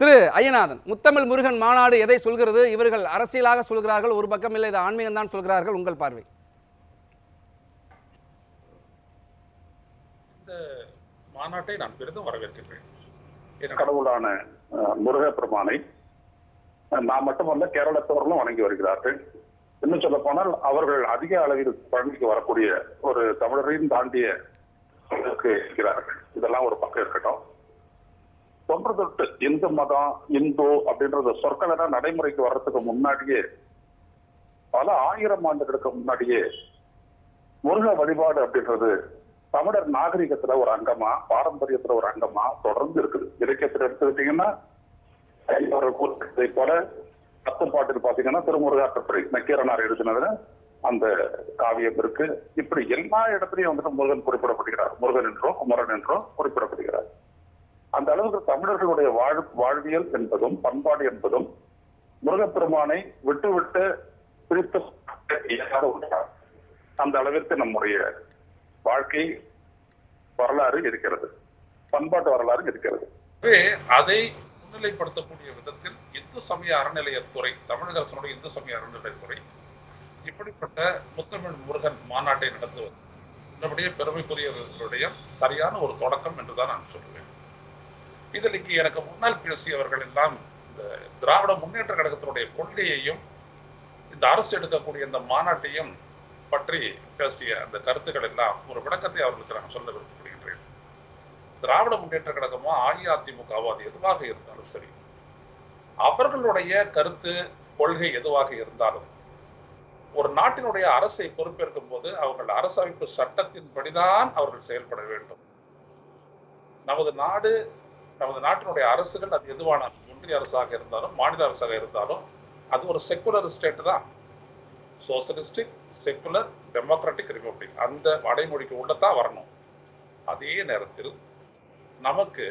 திரு ஐயநாதன் முத்தமிழ் முருகன் மாநாடு எதை சொல்கிறது? இவர்கள் அரசியலாக சொல்கிறார்கள் ஒரு பக்கம் இல்லை இது ஆன்மீகம் தான் சொல்கிறார்கள் உங்கள் பார்வை. இந்த மாநாட்டை நான் பெரிதும் வரவேற்கின்றேன். ஏனென்றால் கடவுளான அஹ், முருகப்பெருமானை அஹ், நாம் மட்டுமல்ல கேரளத்தவர்களும் வணங்கி வருகிறார்கள். இன்னும் சொல்ல போனால் அவர்கள் அதிக அளவில் பழனிக்கு வரக்கூடிய ஒரு தமிழரையும் தாண்டிய அளவுக்கு இருக்கிறார்கள். இதெல்லாம் ஒரு பக்கம் இருக்கட்டும். தொன்று தொட்டு இந்து மதம் இந்து அப்படின்றது சொற்கள் எல்லாம் நடைமுறைக்கு வர்றதுக்கு முன்னாடியே பல ஆயிரம் ஆண்டுகளுக்கு முன்னாடியே முருக வழிபாடு அப்படின்றது தமிழர் நாகரிகத்துல ஒரு அங்கமா பாரம்பரியத்துல ஒரு அங்கமா தொடர்ந்து இருக்குது. இலக்கியத்துல எடுத்துக்கிட்டீங்கன்னா அவர்கள் போல பத்து பாட்டில் பாத்தீங்கன்னா திருமுருகாற்றப்படை நக்கீரனார் எழுதினதுல அந்த காவியம் இருக்கு. இப்படி எல்லா இடத்துலையும் வந்துட்டு முருகன் குறிப்பிடப்படுகிறார். முருகன் என்றோ குமரன் என்றோ குறிப்பிடப்படுகிறார். அந்த அளவுக்கு தமிழர்களுடைய வாழ் வாழ்வியல் என்பதும் பண்பாடு என்பதும் முருகப்பெருமானை விட்டு விட்டு பிரித்து இயலாத ஒன்றார் அந்த அளவிற்கு நம்முடைய வாழ்க்கை வரலாறு இருக்கிறது. பண்பாட்டு வரலாறு இருக்கிறது. அதை முன்னிலைப்படுத்தக்கூடிய விதத்தில் இந்து சமய அறநிலையத்துறை தமிழக அரசனுடைய இந்து சமய அறநிலையத்துறை இப்படிப்பட்ட முத்தமிழ் முருகன் மாநாட்டை நடத்துவது. நம்முடைய பெருமைக்குரியவர்களுடைய சரியான ஒரு தொடக்கம் என்றுதான் நான் சொல்லுவேன் இதில் எனக்கு முன்னால் பேசியவர்கள் எல்லாம் இந்த திராவிட முன்னேற்ற கழகத்தினுடைய கொள்கையையும் இந்த அரசு எடுக்கக்கூடிய இந்த மாநாட்டையும் பற்றி பேசிய அந்த கருத்துக்கள் எல்லாம் ஒரு விளக்கத்தை அவர்களுக்கு நான் சொல்ல விரும்பப்படுகின்றேன் திராவிட முன்னேற்ற கழகமோ அஇஅதிமுகவோ அது எதுவாக இருந்தாலும் சரி அவர்களுடைய கருத்து கொள்கை எதுவாக இருந்தாலும் ஒரு நாட்டினுடைய அரசை பொறுப்பேற்கும் போது அவர்கள் அரசமைப்பு சட்டத்தின்படிதான் அவர்கள் செயல்பட வேண்டும். நமது நாடு நமது நாட்டினுடைய அரசுகள் அது எதுவான ஒன்றிய அரசாக இருந்தாலும் மாநில அரசாக இருந்தாலும் அது ஒரு செக்குலர் ஸ்டேட் தான். சோசலிஸ்டிக் செக்குலர் டெமோக்ராட்டிக் ரிபப்ளிக் அந்த வடைமொழிக்கு உள்ளதான் வரணும். அதே நேரத்தில் நமக்கு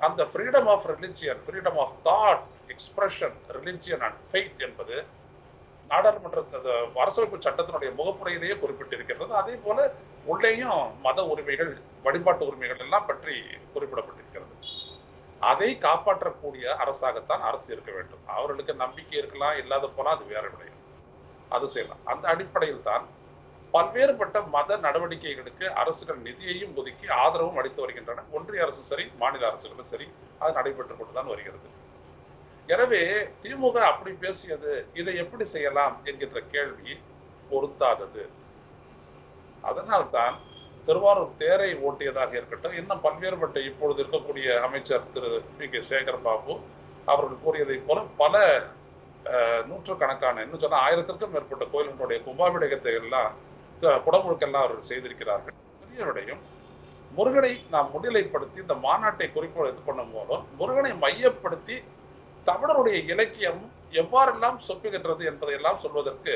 அந்த freedom of religion freedom of thought expression religion and faith என்பது நாடாளுமன்ற அரசமைப்பு சட்டத்தினுடைய முகப்புறையிலேயே குறிப்பிட்டிருக்கிறது. அதே போல உள்ளேயும் மத உரிமைகள் வழிபாட்டு உரிமைகள் எல்லாம் பற்றி குறிப்பிடப்பட்டிருக்கிறது. அதை காப்பாற்றக்கூடிய அரசாகத்தான் அரசு இருக்க வேண்டும். அவர்களுக்கு நம்பிக்கை இருக்கலாம் இல்லாத போல அது வேற விடையும். அது செய்யலாம். அந்த அடிப்படையில் தான் பல்வேறுபட்ட மத நடவடிக்கைகளுக்கு அரசுகள் நிதியையும் ஒதுக்கி ஆதரவும் அளித்து வருகின்றன. ஒன்றிய அரசு சரி மாநில அரசுகளும் சரி அது நடைபெற்றுக் கொண்டுதான் வருகிறது. எனவே திமுக அப்படி பேசியது இதை எப்படி செய்யலாம் என்கின்ற கேள்வி பொருத்தாதது அதனால்தான் திருவாரூர் தேரை ஓட்டியதாக இருக்கட்டும் இன்னும் பல்வேறுபட்ட இப்பொழுது இருக்கக்கூடிய அமைச்சர் திரு பி கே சேகர் பாபு அவர்கள் கூறியதை போல பல நூற்றுக்கணக்கான இன்னும் சொன்னா ஆயிரத்திற்கும் மேற்பட்ட கோயில்களுடைய கும்பாபிடகத்தை எல்லாம் குடமுழுக்கெல்லாம் அவர்கள் செய்திருக்கிறார்கள். பெரியவருடையும் முருகனை நாம் முன்னிலைப்படுத்தி இந்த மாநாட்டை குறிப்போடு இது பண்ணும் போதும் முருகனை மையப்படுத்தி தமிழருடைய இலக்கியம் எவ்வாறெல்லாம் சொப்புகின்றது என்பதையெல்லாம் சொல்வதற்கு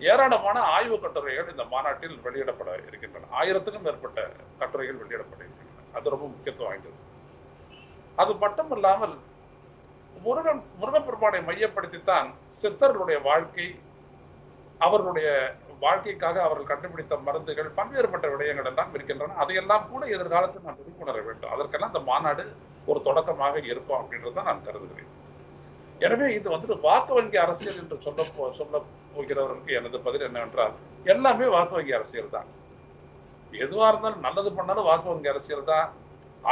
ஏராளமான ஆய்வு கட்டுரைகள் இந்த மாநாட்டில் வெளியிடப்பட இருக்கின்றன. ஆயிரத்துக்கும் மேற்பட்ட கட்டுரைகள் வெளியிடப்பட இருக்கின்றன. அது ரொம்ப முக்கியத்துவம் வாய்ந்தது. அது மட்டுமல்லாமல் முருகன் முருகப்பெருமானை மையப்படுத்தித்தான் சித்தர்களுடைய வாழ்க்கை அவர்களுடைய வாழ்க்கைக்காக அவர்கள் கண்டுபிடித்த மருந்துகள் பல்வேறுபட்ட விடயங்கள் எல்லாம் இருக்கின்றன. அதையெல்லாம் கூட எதிர்காலத்தில் நாம் விழிப்புணர வேண்டும். அதற்கெல்லாம் இந்த மாநாடு ஒரு தொடக்கமாக இருக்கும் அப்படின்றத நான் கருதுகிறேன். எனவே இது வந்துட்டு வாக்கு வங்கி அரசியல் என்று சொல்ல போ சொல்ல போகிறவர்களுக்கு எனது பதில் என்னவென்றால் எல்லாமே வாக்கு வங்கி அரசியல் தான். எதுவா இருந்தாலும் நல்லது பண்ணாலும் வாக்கு வங்கி அரசியல் தான்.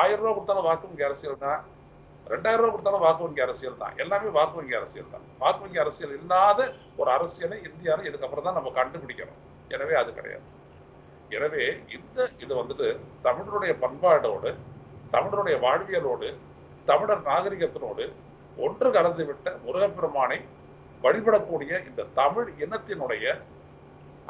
ஆயிரம் ரூபாய் கொடுத்தாலும் வாக்கு வங்கி அரசியல் தான். ரெண்டாயிரம் ரூபா கொடுத்தாலும் வாக்கு வங்கி அரசியல் தான். எல்லாமே வாக்கு வங்கி அரசியல் தான். வாக்கு வங்கி அரசியல் இல்லாத ஒரு அரசியலை இந்தியாவில் இதுக்கப்புறம் தான் நம்ம கண்டுபிடிக்கணும். எனவே அது கிடையாது. எனவே இந்த இது வந்துட்டு தமிழருடைய பண்பாடோடு தமிழருடைய வாழ்வியலோடு தமிழர் நாகரிகத்தினோடு ஒன்று கலந்துவிட்ட முருகப்பெருமானை வழிபடக்கூடிய இந்த தமிழ் இனத்தினுடைய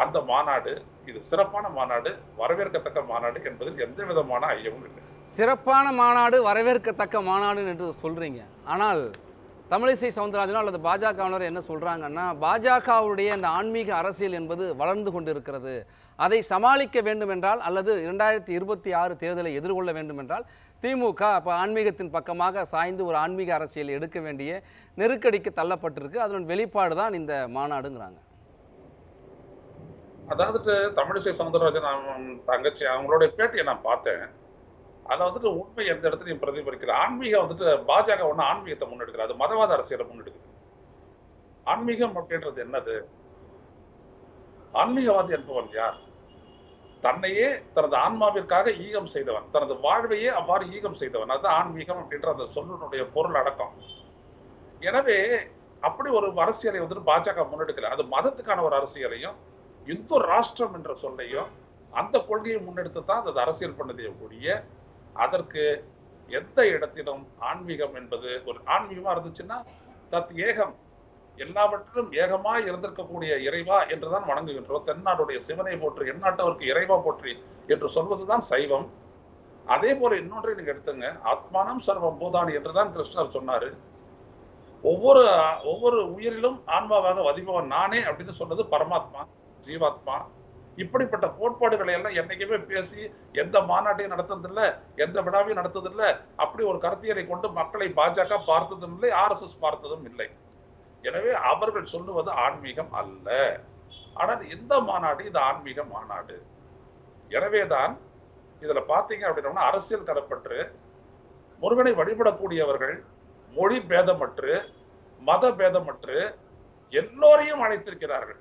அந்த மாநாடு இது சிறப்பான மாநாடு வரவேற்கத்தக்க மாநாடு என்பதில் எந்த விதமான ஐயமும் இல்லை. சிறப்பான மாநாடு வரவேற்கத்தக்க மாநாடு என்று சொல்றீங்க. ஆனால் தமிழிசை சவுந்தரராஜனோ அல்லது பாஜகவினர் என்ன சொல்றாங்கன்னா பாஜகவுடைய இந்த ஆன்மீக அரசியல் என்பது வளர்ந்து கொண்டிருக்கிறது. அதை சமாளிக்க வேண்டுமென்றால் அல்லது இரண்டாயிரத்தி இருபத்தி ஆறு தேர்தலை எதிர்கொள்ள வேண்டுமென்றால் திமுக அப்போ ஆன்மீகத்தின் பக்கமாக சாய்ந்து ஒரு ஆன்மீக அரசியல் எடுக்க வேண்டிய நெருக்கடிக்கு தள்ளப்பட்டிருக்கு. அதனுடைய வெளிப்பாடு தான் இந்த மாநாடுங்கிறாங்க. அதாவது தமிழிசை சவுந்தரராஜன் தங்கச்சி அவங்களுடைய பேட்டியை நான் பார்த்தேன். அதை வந்துட்டு உண்மை எந்த இடத்துலையும் பிரதிபலிக்கிற ஆன்மீகம் வந்துட்டு பாஜக ஒண்ணு ஆன்மீகத்தை முன்னெடுக்கிறது அது மதவாத அரசியலை முன்னெடுக்குது. ஆன்மீகம் அப்படின்றது என்னது? ஆன்மீகவாதி என்பவன் யார்? தன்னையே தனது ஆன்மாவிற்காக ஈகம் செய்தவன். தனது வாழ்வையே அவ்வாறு ஈகம் செய்தவன். அதுதான் ஆன்மீகம் அப்படின்ற அந்த சொல்லினுடைய பொருள் அடக்கம். எனவே அப்படி ஒரு அரசியலை வந்துட்டு பாஜக முன்னெடுக்கல. அது மதத்துக்கான ஒரு அரசியலையும் இந்து ராஷ்டிரம் என்ற சொல்லையும் அந்த கொள்கையை முன்னெடுத்து தான் அது அரசியல் பண்ணதே கூடிய அதற்கு எந்த இடத்திலும் ஆன்மீகம் என்பது ஒரு ஆன்மீகமா இருந்துச்சுன்னா தத் ஏகம். எல்லாவற்றிலும் ஏகமாய் இருந்திருக்கக்கூடிய இறைவா என்றுதான் வணங்குகின்றோம். தென்னாடுடைய சிவனை போற்றி எந்நாட்டவருக்கு இறைவா போற்றி என்று சொல்வதுதான் சைவம். அதே போல இன்னொன்றை நீங்க எடுத்துங்க. ஆத்மானம் சர்வம் பூதானி என்றுதான் கிருஷ்ணர் சொன்னாரு. ஒவ்வொரு ஒவ்வொரு உயிரிலும் ஆன்மாவாக வதிபவன் நானே அப்படின்னு சொன்னது பரமாத்மா ஜீவாத்மா. இப்படிப்பட்ட கோட்பாடுகளை எல்லாம் என்னைக்குமே பேசி எந்த மாநாட்டையும் நடத்ததில்லை எந்த விழாவையும் நடத்துவதில்லை அப்படி ஒரு கருத்தியலை கொண்டு மக்களை பாஜக பார்த்ததும் இல்லை ஆர்எஸ்எஸ் பார்த்ததும் இல்லை. எனவே அவர்கள் சொல்லுவது ஆன்மீகம் அல்ல. ஆனால் இந்த மாநாடு இது ஆன்மீக மாநாடு. எனவேதான் இதுல பாத்தீங்க அப்படின்னா அரசியல் தரப்பற்று முருகனை வழிபடக்கூடியவர்கள் மொழி பேதமற்று மத பேதமற்று எல்லோரையும் அழைத்திருக்கிறார்கள்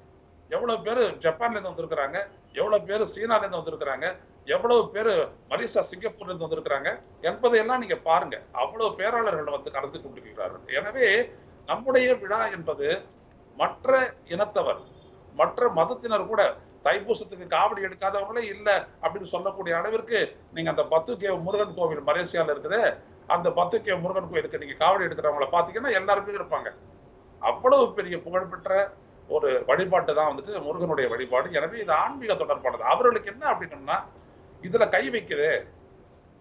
எவ்வளவு பேர் ஜப்பான்ல இருந்து வந்திருக்கிறாங்க? எவ்வளவு பேர் சீனால இருந்து வந்திருக்கிறாங்க? எவ்வளவு பேர் மலேசியா சிங்கப்பூர்ல இருந்து வந்திருக்கிறாங்க? என்பதையெல்லாம் நீங்க பாருங்க. அவ்வளவு பேராளர்கள் வந்து கலந்து கொண்டிருக்கிறார்கள். எனவே நம்முடைய விழா என்பது மற்ற இனத்தவர் மற்ற மதத்தினர் கூட தைப்பூசத்துக்கு காவடி எடுக்காதவங்களே இல்லை அப்படின்னு சொல்லக்கூடிய அளவிற்கு நீங்க அந்த பத்து கே முருகன் கோவில் மலேசியால இருக்குது. அந்த பத்து கே முருகன் கோயிலுக்கு நீங்க காவடி எடுக்கிறவங்கள பாத்தீங்கன்னா எல்லாருமே இருப்பாங்க. அவ்வளவு பெரிய புகழ்பெற்ற ஒரு வழிபாட்டு தான் வந்துட்டு முருகனுடைய வழிபாடு. எனவே இது ஆன்மீக தொடர்பானது. அவர்களுக்கு என்ன அப்படின்னம்னா இதுல கை வைக்குது.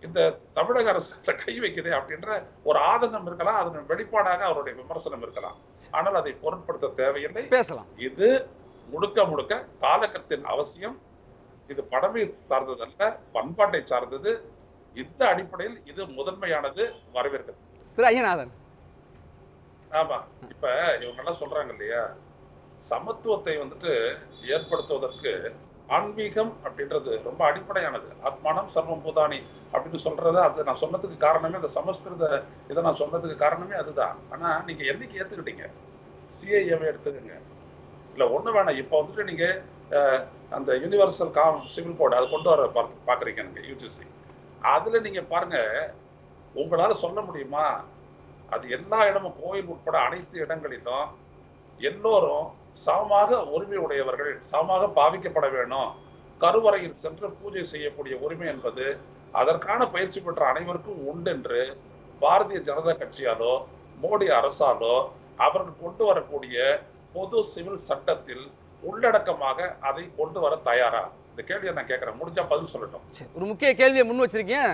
இந்த தமிழக அரசுல கை வைக்குது அப்படின்ற ஒரு ஆதங்கம் இருக்கலாம். அதன் வெளிப்பாடாக அவருடைய விமர்சனம் இருக்கலாம். ஆனால் அதை பொருட்படுத்த தேவையில்லை. பேசலாம். இது முழுக்க முழுக்க காலகத்தின் அவசியம். இது படமை சார்ந்ததல்ல பண்பாட்டை சார்ந்தது. இந்த அடிப்படையில் இது முதன்மையானது வரவேற்கிறது திரு ஐயநாதன் ஆமா. இப்ப இவங்க எல்லாம் சொல்றாங்க இல்லையா? சமத்துவத்தை வந்துட்டு ஏற்படுத்துவதற்கு ஆன்மீகம் அப்படின்றது ரொம்ப அடிப்படையானது. ஆத்மானம் சர்வம் பூதானி அப்படின்னு சொல்றது அது நான் சொன்னதுக்கு காரணமே அந்த சமஸ்கிருத இதை நான் சொன்னதுக்கு காரணமே அதுதான். ஆனா நீங்க என்னைக்கு ஏத்துக்கிட்டீங்க? சிஐஏவை எடுத்துக்கங்க. இல்ல ஒண்ணு வேணாம். இப்ப வந்துட்டு நீங்க அந்த யூனிவர்சல் காம் சிவில் கோட் அதை கொண்டு வர பார்த்து- பாக்குறீங்க நீங்க யூஜிசி அதுல நீங்க பாருங்க உங்களால சொல்ல முடியுமா? அது எல்லா இடமும் கோயில் உட்பட அனைத்து இடங்களிலும் எல்லோரும் சமமாக உரிமை உடையவர்கள் சமமாக பாவிக்கப்பட வேணும். கருவறையில் சென்று பூஜை செய்யக்கூடிய உரிமை என்பது அதற்கான பயிற்சி பெற்ற அனைவருக்கும் உண்டு என்று பாரதிய ஜனதா கட்சியாலோ மோடி அரசாலோ அவர்கள் கொண்டு வரக்கூடிய பொது சிவில் சட்டத்தில் உள்ளடக்கமாக அதை கொண்டு வர தயாரா? இந்த கேள்வியை நான் கேட்கிறேன். முடிஞ்சா பதில் சொல்லட்டும். ஒரு முக்கிய கேள்வியை முன் வச்சிருக்கீங்க